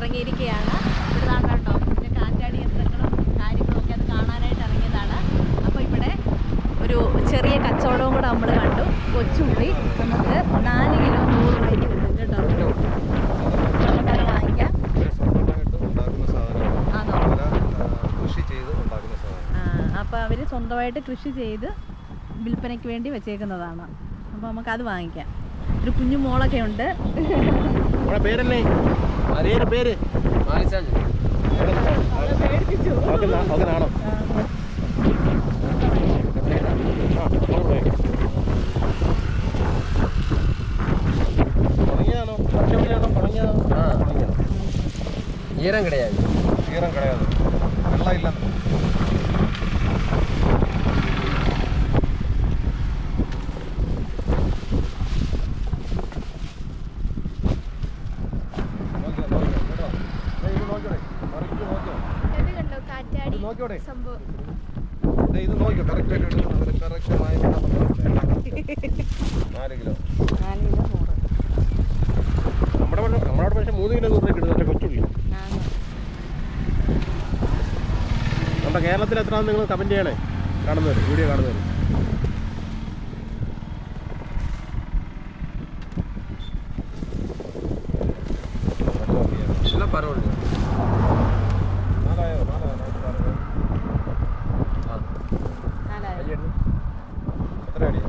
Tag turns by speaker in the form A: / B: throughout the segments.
A: ഇറങ്ങിയിരിക്കുകയാണ്. ഇവിടുന്നാണ് കേട്ടോ പിന്നെ കാറ്റാടി യന്ത്രങ്ങളും കാര്യങ്ങളൊക്കെ അത് കാണാനായിട്ട് ഇറങ്ങിയതാണ്. അപ്പോൾ ഇവിടെ ഒരു ചെറിയ കച്ചവടവും കൂടെ നമ്മൾ കണ്ടു. കൊച്ചുള്ളി നമുക്ക് നാല് കിലോ നൂറ് രൂപയ്ക്ക് കിട്ടും കേട്ടോ. നമുക്കത് വാങ്ങിക്കാം. അപ്പോൾ അവർ സ്വന്തമായിട്ട് കൃഷി ചെയ്ത് വിൽപ്പനയ്ക്ക് വേണ്ടി വെച്ചേക്കുന്നതാണ്. അപ്പോൾ നമുക്കത് വാങ്ങിക്കാം. ഒരു കുഞ്ഞു മോളൊക്കെ ഉണ്ട്
B: നമ്മുടെ പേരല്ലേ പേര് പേര് ഓക്കെ നാ- ഓക്കെ നാണോ ആ നൂറ് രൂപയ്ക്ക്. തുടങ്ങിയതാണോ പച്ചവെളിയാണോ തുടങ്ങിയതാണോ തുടങ്ങിയതോ
C: ஈரம் கிடையாது
D: ഈറം കിടയാതെ നോക്കിയോടെ. ഇത് നോക്കിയോ? കറക്റ്റ് ആയിട്ട് കറക്റ്റ് കിലോ.
B: നമ്മുടെ പക്ഷേ മൂന്ന് കിലോ നൂറ് കിട്ടും കൊച്ചുള്ളി നമ്മുടെ കേരളത്തിൽ എത്രയാണ് നിങ്ങൾ കമന്റ് ചെയ്യണേ? കാണുന്നവർ വീഡിയോ കാണുന്നവർ
D: പരവുള്ളൂ
A: മറ്റേ
D: എത്ര അടി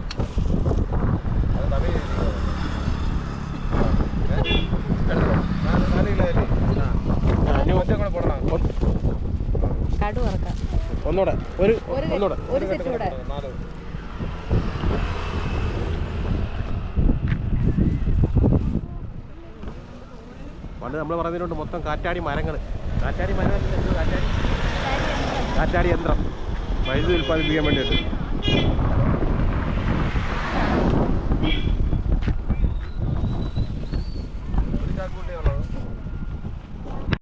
D: അത് തമിഴ്
B: ഒന്നൂടെ. ഒരു ഒന്നുകൂടെ
A: ഒരു സെറ്റ് കൂടെ.
D: നാല്
B: പണ്ട് നമ്മൾ പറഞ്ഞതിനോണ്ട് മൊത്തം കാറ്റാടി മരങ്ങൾ കാറ്റാടി മരം കാറ്റാടി കാറ്റാടി യന്ത്രം. വൈദ്യുതി ഉൽപ്പാദിപ്പിക്കാൻ വേണ്ടിയിട്ട്